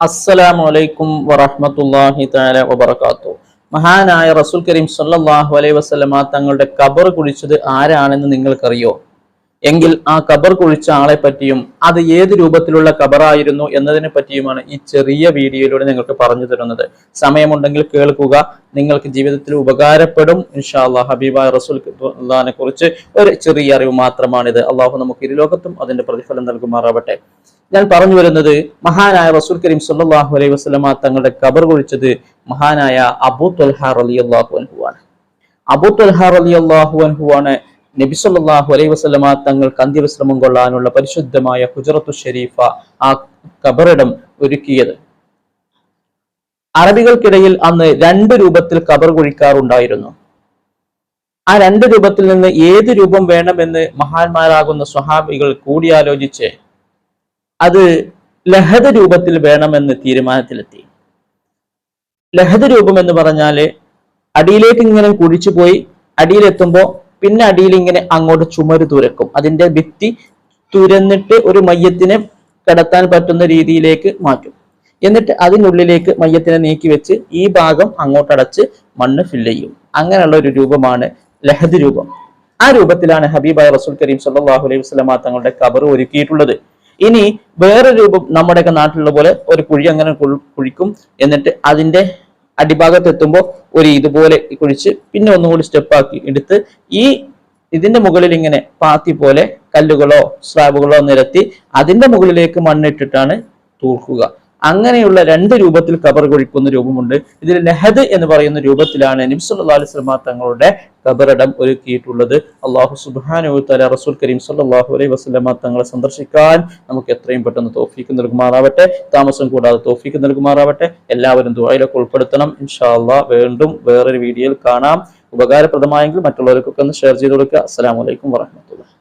അസ്സലാമു അലൈക്കും വറഹ്മത്തുള്ളാഹി തആല വബർക്കാത്തു മഹാനായ റസൂൽ കരീം സല്ലാഹു അലൈ വസ്ലമ തങ്ങളുടെ കബർ കുഴിച്ചത് ആരാണെന്ന് നിങ്ങൾക്കറിയോ? എങ്കിൽ ആ കബർ കുഴിച്ച ആളെ പറ്റിയും അത് ഏത് രൂപത്തിലുള്ള കബറായിരുന്നു എന്നതിനെ പറ്റിയുമാണ് ഈ ചെറിയ വീഡിയോയിലൂടെ നിങ്ങൾക്ക് പറഞ്ഞു തരുന്നത്. സമയമുണ്ടെങ്കിൽ കേൾക്കുക. നിങ്ങൾക്ക് ജീവിതത്തിൽ ഉപകാരപ്പെടും. ഇൻഷാ ഹബീബ റസൂൽ കുറിച്ച് ഒരു ചെറിയ അറിവ് മാത്രമാണിത്. അള്ളാഹു നമുക്ക് ഇരുലോകത്തും അതിന്റെ പ്രതിഫലം നൽകുമാറാവട്ടെ. ഞാൻ പറഞ്ഞു വരുന്നത് മഹാനായ റസൂൽ കരീം സല്ലാഹു അലൈഹി വസ്ലമ തങ്ങളുടെ കബർ കുഴിച്ചത് മഹാനായ അബൂ ത്വൽഹ റളിയല്ലാഹു അൻഹു ആണ്. അബൂ ത്വൽഹ റളിയല്ലാഹു അൻഹു ആണ് നബി സല്ലാഹു അലൈഹി വസല്ലമ തങ്ങൾക്ക് അന്ത്യവിശ്രമം കൊള്ളാനുള്ള പരിശുദ്ധമായ ഹുജറത്തു ഷരീഫ ആ കബറിടം ഒരുക്കിയത്. അറബികൾക്കിടയിൽ അന്ന് രണ്ട് രൂപത്തിൽ കബർ കുഴിക്കാറുണ്ടായിരുന്നു. ആ രണ്ട് രൂപത്തിൽ നിന്ന് ഏത് രൂപം വേണമെന്ന് മഹാന്മാരാകുന്ന സ്വഹാബികൾ കൂടിയാലോചിച്ച് അത് ലഹദ രൂപത്തിൽ വേണമെന്ന് തീരുമാനത്തിലെത്തി. ലഹദ രൂപം എന്ന് പറഞ്ഞാൽ അടിയിലേക്ക് ഇങ്ങനെ കുഴിച്ചു പോയി അടിയിലെത്തുമ്പോൾ പിന്നെ അടിയിൽ ഇങ്ങനെ അങ്ങോട്ട് ചുമര് തുരക്കും. അതിന്റെ ഭിത്തി തുരന്നിട്ട് ഒരു മയ്യത്തിനെ കിടത്താൻ പറ്റുന്ന രീതിയിലേക്ക് മാറ്റും. എന്നിട്ട് അതിനുള്ളിലേക്ക് മയ്യത്തിനെ നീക്കി വെച്ച് ഈ ഭാഗം അങ്ങോട്ടടച്ച് മണ്ണ് ഫില്ല് ചെയ്യും. അങ്ങനെയുള്ള ഒരു രൂപമാണ് ലഹദ് രൂപം. ആ രൂപത്തിലാണ് ഹബീബായ റസൂൽ കരീം സല്ലാഹു അലൈഹി വസല്ലമ തങ്ങളുടെ കബർ ഒരുക്കിയിട്ടുള്ളത്. ഇനി വേറെ രൂപം നമ്മുടെയൊക്കെ നാട്ടിലുള്ള പോലെ ഒരു കുഴി അങ്ങനെ കുഴിക്കും. എന്നിട്ട് അതിന്റെ അടിഭാഗത്ത് എത്തുമ്പോൾ ഒരു ഇതുപോലെ കുഴിച്ച് പിന്നെ ഒന്നുകൂടി സ്റ്റെപ്പ് ആക്കി എടുത്ത് ഈ ഇതിന്റെ മുകളിൽ ഇങ്ങനെ പാത്തി പോലെ കല്ലുകളോ സ്ലാബുകളോ നിരത്തി അതിന്റെ മുകളിലേക്ക് മണ്ണിട്ടിട്ടാണ് തൂർക്കുക അങ്ങനെയുള്ള രണ്ട് രൂപത്തിൽ കബർ കുഴിക്കുന്ന രൂപമുണ്ട്. ഇതിൽ നെഹദ് എന്ന് പറയുന്ന രൂപത്തിലാണ് നബിസ്വല്ലാ അലൈഹി സ്വലമ തങ്ങളുടെ കബറിടം ഒരുക്കിയിട്ടുള്ളത്. അള്ളാഹു സുബാനു തല റസൂൽ കരീം സല്ലല്ലാഹു അലൈഹി വസ്ലമ തങ്ങളെ സന്ദർശിക്കാൻ നമുക്ക് എത്രയും പെട്ടെന്ന് തോഫീക്ക് നൽകുമാറാവട്ടെ. താമസം കൂടാതെ തോഫീക്ക് നൽകുമാറാവട്ടെ. എല്ലാവരും ദുബായിലൊക്കെ ഉൾപ്പെടുത്തണം. ഇൻഷാല്ല വീണ്ടും വേറൊരു വീഡിയോയിൽ കാണാം. ഉപകാരപ്രദമായെങ്കിൽ മറ്റുള്ളവർക്കൊക്കെ ഒന്ന് ഷെയർ ചെയ്ത് കൊടുക്കുക. അസ്സാം വലൈക്കും വറഹ്മത്തുള്ളാഹി